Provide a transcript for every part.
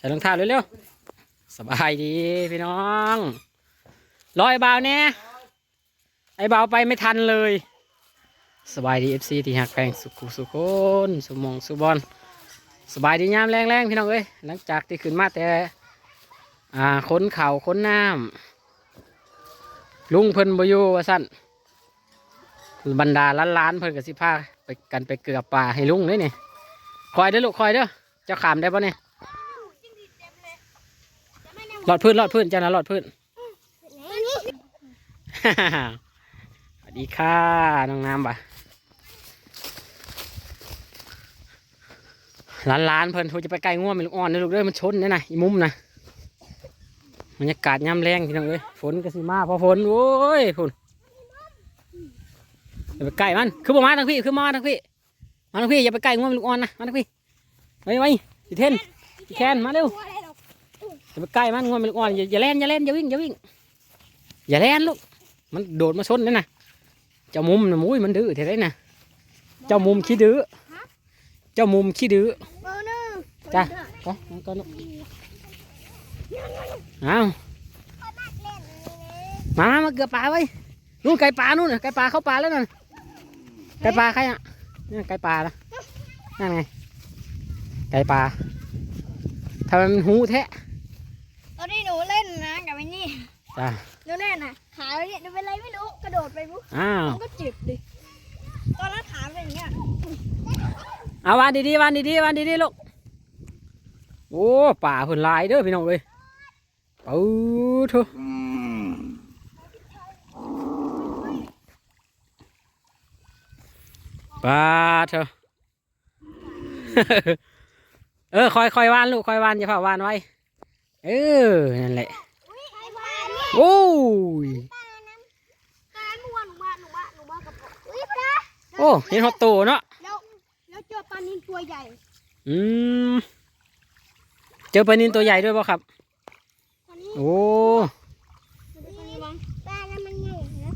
ใส่รองเท้าเร็วๆสบายดีพี่น้องรอยเบาเนี่ยไอ้เบาไปไม่ทันเลย สบายดีเอฟซีที่หักแพงสุขุสุขคนสุมองสุบอลสบายดียามแรงๆพี่น้องเอ้ยหลังจากที่ขึ้นมาแต่อ่าค้นเข่าค้นน้ำลุงเพิ่นบอยู่ว่าสั่นบรรดาล้านๆเพิ่นกับสิพาไปกันไปเกือบป่าให้ลุงเลยนี่คอยเด้อลูกคอยเด้อเจ้าขามได้ปะเนี่ย หลอดพื้นหลอดพื้นเจ้านะหลอดพื้นสวัสดีค่ะน้องน้ำบ่ะร้านร้านๆเพิ่นโทรจะไปไกลง่วงไม่ลูกอ่อนนะลูกเด้อมันชนเนี่ยนะอีมุมนะบรรยากาศย่ำแรงพี่น้องเอ้ยฝนก็สิมาพอฝนโอ้ยฝนอย่าไปใกล้มันคือบ่มาทางพี่คือมาทางพี่มาทางพี่อย่าไปใกล้ง่วงไม่ลูกอ่อนนะมาทางพี่ไปไปสิเทนสิแคนมาเร็ว อย่าไปใกล้มันงอนมันอ่อนอย่าอย่าเล่นอย่าเล่นอย่าวิ่งอย่าวิ่งอย่าเล่นลูกมันโดดมาชนนี่นะเจ้ามุมนะมุ้ยมันดื้อเท่าไรนะเจ้ามุมขี้ดื้อเจ้ามุมขี้ดื้อจ้ะไปงั้นก็ลูกเอามามามาเกือบปลาไว้นู่นไก่ปลานู่นน่ะไก่ปลาเข้าปลาแล้วนั่นไก่ปลาใครอะนี่ไก่ปลาละนั่นไงไก่ปลาทำไมมันหูแทะตอ นที่หนูเล่นนะกับไอ้นี่จ้ะหนูเล่นน่ะขาเนี่ยหนูเป็นไรไม่รู้กระโดดไปปุ๊บอ้าวมันก็เจ็บดิตอนนั้นขาเป็นอย่างเงี้ยเอาวานดีๆวานดีๆวานดีๆลูกโอ้ป่าเพิ่นหลายเด้อพี่น้องเอ้ยปูเถอะป่าเถอะเออคอยคอยวานลูกคอยวานอย่าเผาวานไว้ เออ นั่นแหละ โอ้ยการเมื่อวานหนูมาหนูมาหนูมากับพ่ออุ้ยปลาโอ้เห็นฮอตโตเนาะ แล้วแล้วเจอปลานินตัวใหญ่ อืม เจอปลานินตัวใหญ่ด้วยป่ะครับตอนนี้โอ้นี่ปลาแล้วมันใหญ่นะ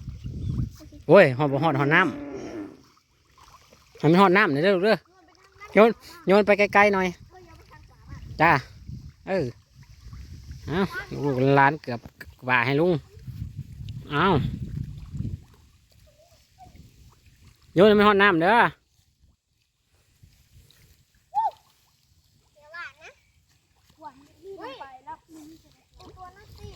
โอ้ยหอดบ่หอดหอดน้ำให้มันหอดน้ำหน่อยเด้อลูกเด้อโยนโยนไปไกลๆหน่อย จ้า เออ เอาลูกล้านเกือบบ่าให้ลุงเอาโยนให้มันหอดน้ำเด้อเดี๋ยวว่านะหวานนี่ลงไปแล้วมันจะเอาตัวนั้นสิ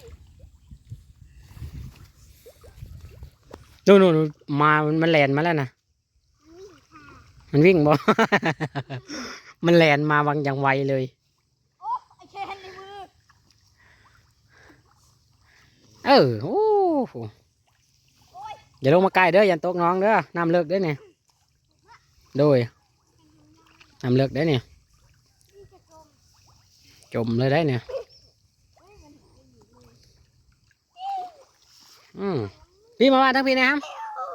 นู่นนู่นมามันมันแลนมาแล้วนะมันวิ่งบ่ มันแลนมาบางอย่างไวเลย โอ้ไอแคนในมือ เออโอ้โหอย่าลงมาใกล้เด้ออย่าตกน้องเด้อน้ำเลิกเด้เนี่ยโดยน้ำเลิกได้เนี่ยจมเลยได้เนี่ยอืมพี่มาว่าทั้งพี่นะครับ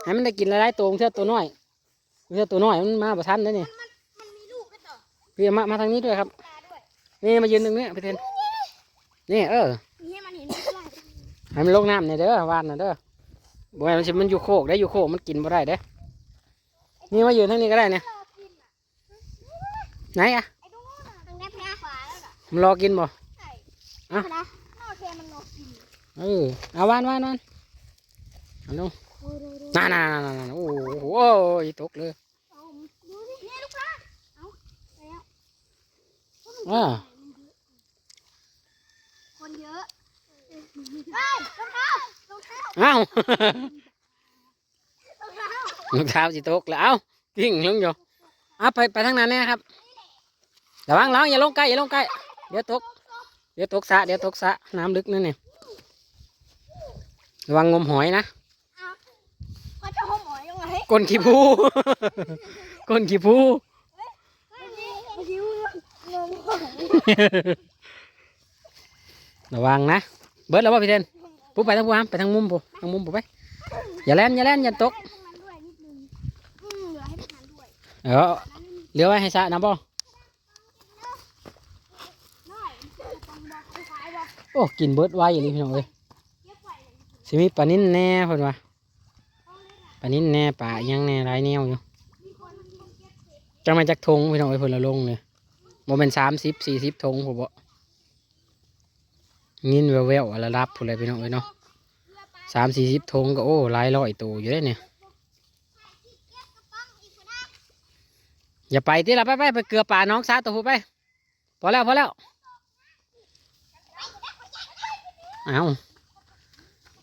ให้มันได้กินหลายๆตัวเชื่อตัวน้อยเชื่อตัวน้อยมันมาประทันได้เนี่ยมันมีลูกด้วยต่อพี่มามาทางนี้ด้วยครับ นี่มายืนตรงนี้พี่เทนนี่เออ มีให้มันเห็นด้วย ให้มันลงน้ำเนี่ยเด้อวานน่ะเด้อบ่ให้มันสิมันอยู่โคกได้อยู่โคกมันกินบ่ได้เด้อนี่มายืนทางนี้ก็ได้เนี่ยรอกินอะไหนอะไอ้ตรงนู้นอะตรงนี้แพ้ขวาแล้วอะมันรอกินบ่ใช่อะนะนอกแค่มันรอกินเออเอาวานวานวานเอาลงดูดูดูนั่นนั่นนั่นนั่นโอ้โหโอ้ยตกเลยเอาดูสินี่ลูกค้าเอาไปแล้วอ่าคนเยอะเฮ้ยร อ้ารองเท้าเอ้ารองเท้ารองเท้าสิตกแล้วเอ้ากิ้งลงอยู่เอาไปไปทางนั้นน่ครับระวังระวังอย่าลงใกล้อย่าลงใกล้เดี๋ยวตก เดี๋ยวตกสระเดี๋ยวตกสระน้ำลึกนั่นเนี่ยระวังงมหอยนะเขาจะห้องหมอยังไงก้นขี้พูก้นขี้พูเฮ้ยนี่เมื่อกี้งงหอยระวังนะ เบิร์ดแล้วว่าพี่เทนปุ๊บไปทางผู้ห้ามไปทางมุมปุ๊ทางมุมปุ๊ไปอย่าแล่นอย่าแล่นอย่าตกให้พวกมันด้วยนิดนึงอืมเหลืออเลี้ยวไว้ให้สะน้ำบ่น้อยจะต้องบอกคล้ายๆว่าโอ้กินเบิร์ดไว้อย่างนี้พี่น้องเลยสิมีปลานิ่นแน่เพิ่นว่าปลานิ่นแน่ปลายังแน่หลายแนวอยู่จังมาจากทงพี่น้องเอ้ยเพิ่นละลงเลยโมเป็นสามสิบสี่สิบทงผมบ่ ยินแววๆอะไรรับผู้ใดพี่น้องเอ้ยเนาะสามสี่สิบทงก็โอ้หลายร้อยตัวอยู่ได้เนี่ยอย่าไปที่ละไปไปไปเกลือป่าน้องซาตัวผู้ไปพอแล้วพอแล้วเอา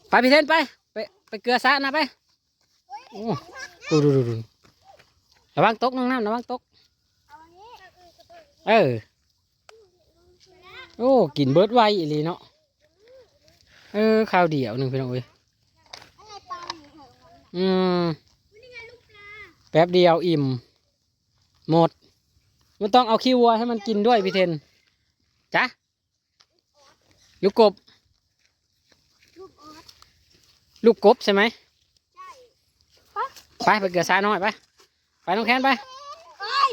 ไปพี่เทนไปไปไปเกลือซานะไปโอ้ดูดูดูดูระวังตกน้องน้ำระวังตกเออโอ้กินเบิร์ดไวอีหลีเนาะ เออข้าวเดียวหนึ่งพี่น้องเอ้ยอะไรปลาอยู่เหรอมันอืมนี่ไงลูกปลาแป๊บเดียวอิ่ม หมด มันต้องเอาขี้วัวให้มันกินด้วยพี่เทนจ้ะลูกกบ ลูกออสลูกลูกกบใช่ไหมใช่ไปไปเกลือซ้ายน้อยไป ไปน้องแคนไปเอ้ย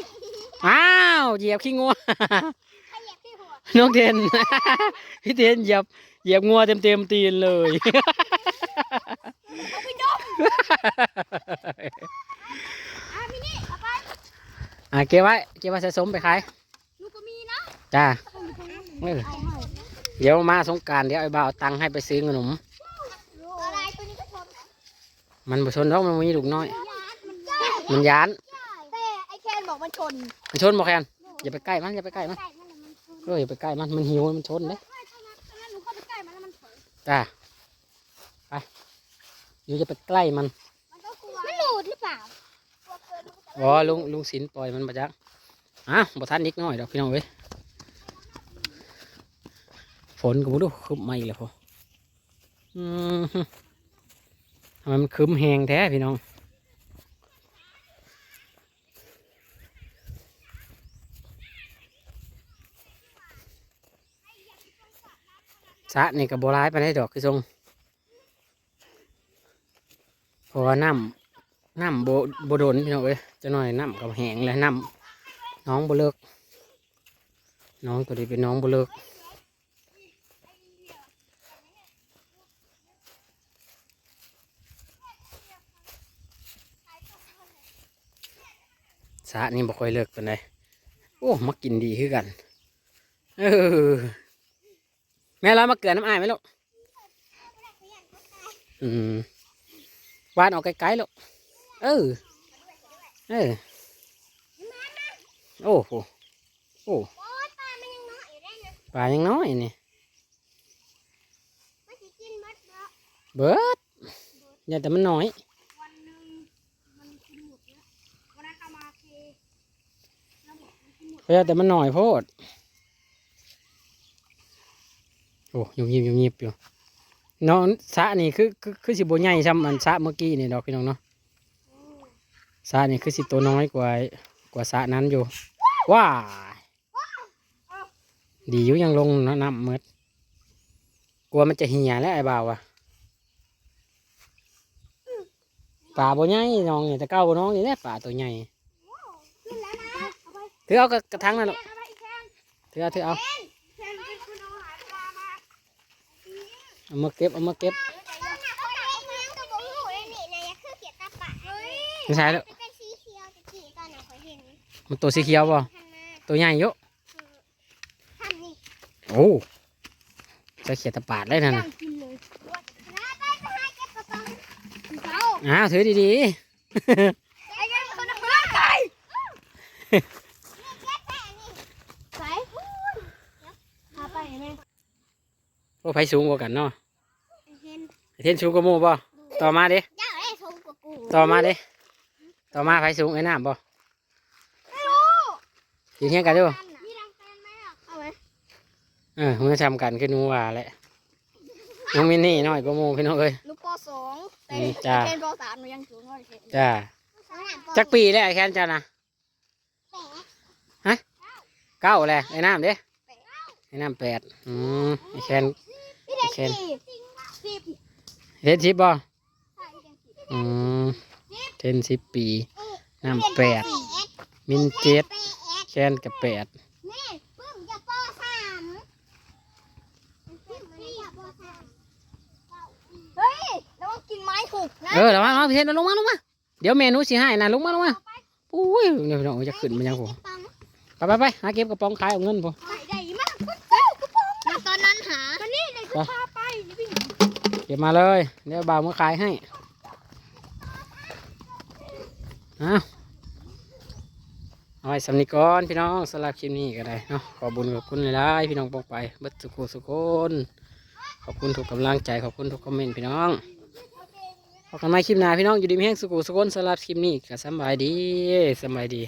อ้าวเหยียบขี้งัวขยับที่หัวน้องเทนพี่เทนเหยียบ เหยียบงัวเต็มเต็มตีนเลยอะเก็บไว้ เก็บไว้สะสมไปขายลูกก็มีนะ จ้าเดี๋ยวมาสงการเดี๋ยวไอ้บ่าวเอาตังค์ให้ไปซื้อขนมมันบ่ชนหรอกมันมีลูกน้อยมันยานมันยานแต่ไอ้แคนบอกมันชน มันชนบ่แคนอย่าไปใกล้มันอย่าไปใกล้มันไก่มันน่ะมันชนเอออย่าไปใกล้มันมันหิวมันชนเลย จ้าไปอยู่จะไปใกล้มัน มันก็กลัวมันหลุดหรือเปล่าอ๋อลุงลุงศิลปล่อยมันมาจักอะบ่ทันนิดหน่อยดอกพี่น้องเว้ยฝนก็บ่ดูคึมมาอีกแล้วพออืมฮึทำไมมันคึมแหงแท้พี่น้องะนี่ก็บร้ายไปได้ดอกคือทรงพราะว่าน้ำน้ำโบโบโดนพี่น้องเอ้ยจะหน่อยน้ำกับแหงและน้ำน้องโบเลิก น้องตัวนี้เป็นน้องโบเลิกสะนี่บ่ค่อยเลิกปานใดโอ้มากินดีคือกัน เออ แม่เรามาเกลือน้ำอายไหมลูกอืมวานออกไกลๆลูกเออ เออ โอ้โห โอ้โอ๊ยปลามันยังน้อยอยู่ได้นะปลายังน้อยนี่มันจะกินมัดแล้วเบิดอย่าแต่มันน้อยวันหนึ่งมันกินหมดแล้ววันนั้นเอามาเคแล้วหมดมันกินหมดอย่าแต่มันน้อยโพด โอ้ยุบยิบยุบยิบอยู่น้องสะนี่คือคือคือสิบใหญ่ซ้ำอันสะเมื่อกี้นี่ดอกพี่น้องเนาะสะนี่คือสิตัวน้อยกว่ากว่าสะนั้นอยู่ว้าดีอยู่ยังลงเนาะน้ำมืดกลัวมันจะเหี่ยแล้วไอ้บ่าวอะป่าบ่ใหญ่น้องเนี่ยแต่เก้าบ่น้องนี่แหละป่าตัวใหญ่เอาไปถือเอากระทังนั่นลูกเอถือเอาถือเอา แค่เป็นคุณเอาอาหารปลามา เอามาเก็บเอามาเก็บต้นหนักต้นหนักต้นหนักกระบอกหูเลยนี่นะคือเกียรตาปะเฮ้ยไม่ใช่แล้วเป็นสีเขียวจะกี่ตอนไหนขอเห็นมันตัวสีเขียวบ่ทันมาตัวใหญ่เยอะทันนี่โอ้จะเขียดตะปาดเลยนั่นน่ะกินเลยนะไปไปหาเก็บกระป๋องเขาอ้าวถือดีไอ้ยังคนละคนไก่ไปพาไปไหม ๆ โอ้ไผสูงกว่ากันเนาะเห็นไอ้เทนสูงกว่าหมู่บ่ต่อมาเด้เจ้าได้สูงกว่ากูต่อมาเด้ต่อมาไผสูงไอ้น้ำบ่ไม่รู้อยู่เที่ยงกันดูมีรังแตนไหมอะเอาไว้เออมันทำกันขึ้นนูว่าแหละน้องมินนี่น้อยกว่าหมู่พี่น้องเอ้ย หนูปสองแต่อืมจ้าเคนปสามหนูยังสูงกว่าเคนจ้าจักปีแล้วไอ้แคนจ้านะเก้าแหละไอ้น้ำเด้ ไอ้น้ำแปดอืมไอ้แคนพี่เด็กเคนสี่สิบเทนสิบบ่ใช่พี่เด็กสิบอืมเทนสิบปี น้ำแปดมินเจ็ดแคนกับแปดแม่ปึ้มจะปสามปึ้มอย่าปสามเฮ้ยแล้วมันกินไม้ถูกนะเออระวังระวังพี่เทนลงมาลงมา เดี๋ยวเมนูสิให้นะลงมาลงมาอุ้ยเดี๋ยวพี่น้องจะขึ้นมันยังผมไปไปไปหาเก็บกระป๋องขายเอาเงินผม พาไปนี่พี่เก็บมาเลย เดี๋ยวบ่าวมาขายให้เอาเอาไว้สำนีก่อนพี่น้องสำหรับคลิปนี้ก็ได้เนาะขอบุญขอบคุณหลายๆพี่น้องปองไปเบัดสุขุสุขนขอบคุณทุกกำลังใจขอบคุณทุกคอมเมนต์พี่น้องพบกันใหม่คลิปหน้าพี่น้องอยู่ดีมีแห้งสุขุสุขนสำหรับคลิปนี้ก็สำบายดีสำบายดี